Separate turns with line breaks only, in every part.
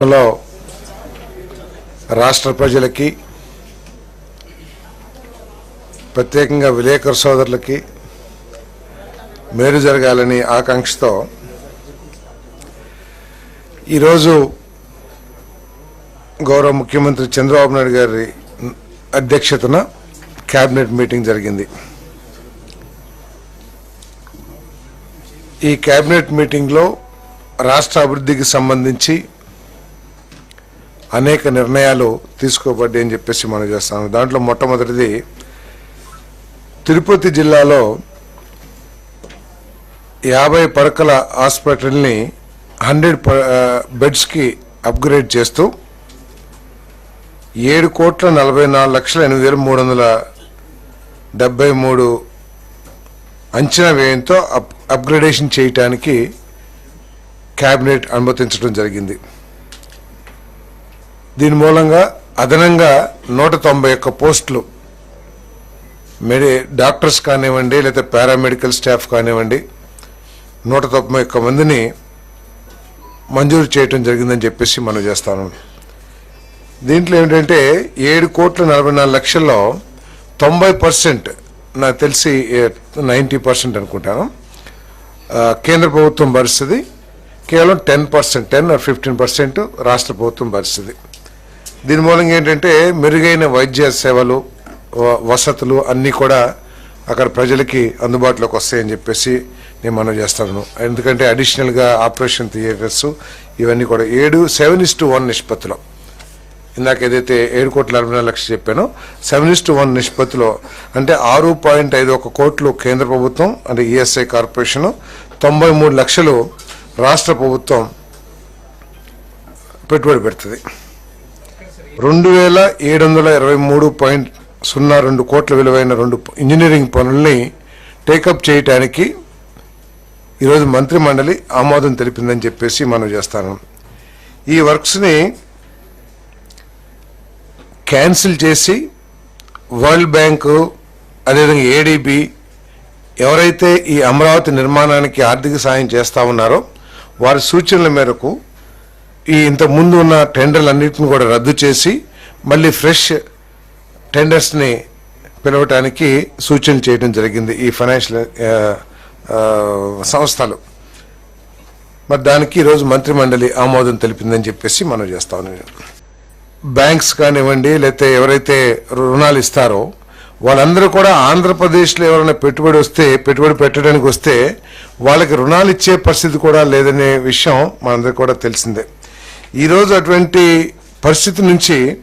లో రాష్ట్ర ప్రజలకి ప్రత్యేకంగా విలేకరు సోదరులకి మేలు జరగాలని ఆకాంక్షతో ఈరోజు గౌరవ ముఖ్యమంత్రి చంద్రబాబు నాయుడు గారి అధ్యక్షతన కేబినెట్ మీటింగ్ జరిగింది. ఈ కేబినెట్ మీటింగ్లో రాష్ట్ర అభివృద్ధికి సంబంధించి అనేక నిర్ణయాలు తీసుకోబడ్డాయి అని చెప్పేసి మనం చేస్తాము దాంట్లో మొట్టమొదటిది తిరుపతి జిల్లాలో యాభై పడకల హాస్పిటల్ని హండ్రెడ్ బెడ్స్కి అప్గ్రేడ్ చేస్తూ ఏడు కోట్ల నలభై నాలుగు లక్షల ఎనిమిది వేల మూడు వందల డెబ్బై మూడు అంచనా వ్యయంతో అప్ అప్గ్రేడేషన్ చేయటానికి క్యాబినెట్ అనుమతించడం జరిగింది. దీని మూలంగా అదనంగా నూట తొంభై ఒక్క పోస్టులు మెడి డాక్టర్స్ కానివ్వండి లేదా పారామెడికల్ స్టాఫ్ కానివ్వండి నూట తొంభై ఒక్క మందిని మంజూరు చేయటం జరిగిందని చెప్పేసి మనం చేస్తాను దీంట్లో ఏంటంటే ఏడు కోట్ల నలభై నాలుగు లక్షల్లో తొంభై పర్సెంట్ నాకు తెలిసి నైంటీ పర్సెంట్ అనుకుంటాను కేంద్ర ప్రభుత్వం భరిస్తుంది. కేవలం ten percent ten or fifteen percent రాష్ట్ర ప్రభుత్వం భరిస్తుంది. దీని మూలంగా ఏంటంటే మెరుగైన వైద్య సేవలు వ- వసతులు అన్నీ కూడా అక్కడ ప్రజలకి అందుబాటులోకి వస్తాయని చెప్పేసి నేను మనం చేస్తాను. ఎందుకంటే అడిషనల్గా ఆపరేషన్ థియేటర్స్ ఇవన్నీ కూడా ఏడు సెవెన్ ఇస్ టు వన్ నిష్పత్తిలో. ఇందాక ఏదైతే ఏడు కోట్ల అరవై నాలుగు లక్షలు చెప్పానో సెవెన్ ఇస్ టు వన్ నిష్పత్తిలో అంటే ఆరు పాయింట్ ఐదు ఒక కోట్లు కేంద్ర ప్రభుత్వం అంటే ఈఎస్ఐ కార్పొరేషన్ తొంభై మూడు లక్షలు రాష్ట్ర ప్రభుత్వం పెట్టుబడి పెడుతుంది. రెండు వేల ఏడు వందల ఇరవై మూడు పాయింట్ సున్నా రెండు కోట్ల విలువైన రెండు ఇంజనీరింగ్ పనుల్ని టేకప్ చేయటానికి ఈరోజు మంత్రి మండలి ఆమోదం తెలిపిందని చెప్పేసి మనం చేస్తాను. ఈ వర్క్స్ని క్యాన్సిల్ చేసి వరల్డ్ బ్యాంకు అదేవిధంగా ఏడీబీ ఎవరైతే ఈ అమరావతి నిర్మాణానికి ఆర్థిక సాయం చేస్తా ఉన్నారో వారి సూచనల మేరకు ఈ ఇంత ముందు ఉన్న టెండర్లన్నింటిని కూడా రద్దు చేసి మళ్ళీ ఫ్రెష్ టెండర్స్ని పిలవటానికి సూచన చేయడం జరిగింది ఈ ఫైనాన్షియల్ సంస్థలు. మరి దానికి ఈరోజు మంత్రి మండలి ఆమోదం తెలిపిందని చెప్పేసి మనం చేస్తా ఉన్నాం. బ్యాంక్స్ కానివ్వండి లేకపోతే ఎవరైతే రుణాలు ఇస్తారో వాళ్ళందరూ కూడా ఆంధ్రప్రదేశ్లో ఎవరైనా పెట్టుబడి వస్తే పెట్టుబడి పెట్టడానికి వస్తే వాళ్ళకి రుణాలు ఇచ్చే పరిస్థితి కూడా లేదనే విషయం మనందరికీ కూడా తెలిసిందే. ఈరోజు అటువంటి పరిస్థితి నుంచి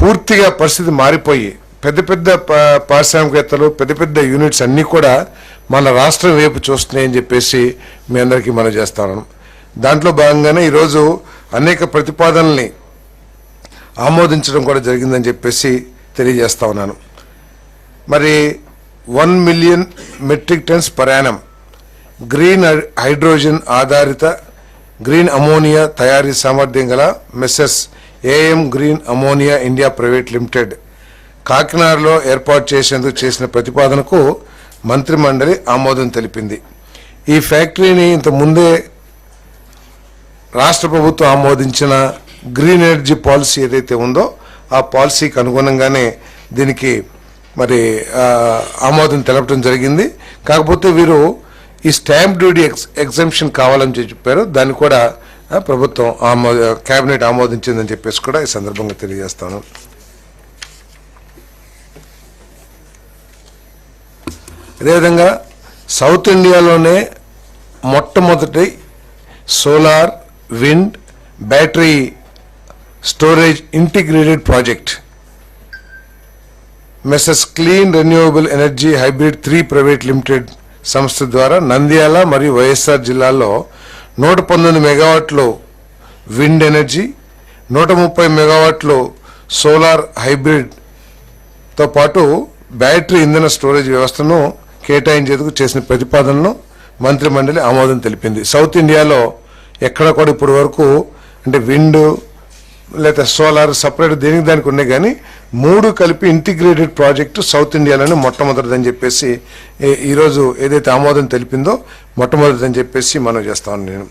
పూర్తిగా పరిస్థితి మారిపోయి పెద్ద పెద్ద పా- పారిశ్రామికవేత్తలు పెద్ద పెద్ద యూనిట్స్ అన్నీ కూడా మన రాష్ట్రం వైపు చూస్తున్నాయని చెప్పేసి మీ అందరికీ మనం చేస్తాను దాంట్లో భాగంగానే ఈరోజు అనేక ప్రతిపాదనల్ని ఆమోదించడం కూడా జరిగిందని చెప్పేసి తెలియజేస్తా ఉన్నాను. మరి one million metric tons per annum green hydrogen ఆధారిత గ్రీన్ అమోనియా తయారీ సామర్థ్యం గల messrs AM green ammonia India private limited కాకినాడలో ఏర్పాటు చేసేందుకు చేసిన ప్రతిపాదనకు మంత్రి మండలి ఆమోదం తెలిపింది. ఈ ఫ్యాక్టరీని ఇంత ముందే రాష్ట్ర ప్రభుత్వం ఆమోదించిన గ్రీన్ ఎనర్జీ పాలసీ ఏదైతే ఉందో ఆ పాలసీకి అనుగుణంగానే దీనికి మరి ఆమోదం తెలపడం జరిగింది. కాకపోతే వీరు ఈ స్టాంప్ డ్యూటీ ఎక్స్ ఎగ్జంప్షన్ కావాలని చెప్పారు. దాన్ని కూడా ప్రభుత్వం ఆమో కేబినెట్ ఆమోదించిందని చెప్పేసి కూడా ఈ సందర్భంగా తెలియజేస్తాను. అదేవిధంగా సౌత్ ఇండియాలోనే మొట్టమొదటి solar wind battery storage integrated project. Messrs clean renewable energy hybrid three private limited సంస్థ ద్వారా నంద్యాల మరియు వైఎస్ఆర్ జిల్లాల్లో నూట పంతొమ్మిది మెగావాట్లు విండ్ ఎనర్జీ నూట ముప్పై మెగావాట్లు సోలార్ హైబ్రిడ్తో పాటు బ్యాటరీ ఇంధన స్టోరేజ్ వ్యవస్థను కేటాయించేందుకు చేసిన ప్రతిపాదనను మంత్రి మండలి ఆమోదం తెలిపింది. సౌత్ ఇండియాలో ఎక్కడ కూడా ఇప్పటి వరకు అంటే విండ్ లేదా సోలార్ సపరేట్ దేనికి దానికి ఉన్నాయి కానీ మూడు కలిపి ఇంటిగ్రేటెడ్ ప్రాజెక్టు సౌత్ ఇండియాలోనే మొట్టమొదటిదని చెప్పేసి ఈరోజు ఏదైతే ఆమోదం తెలిపిందో మొట్టమొదటిదని చెప్పేసి మనం చేస్తాను నేను.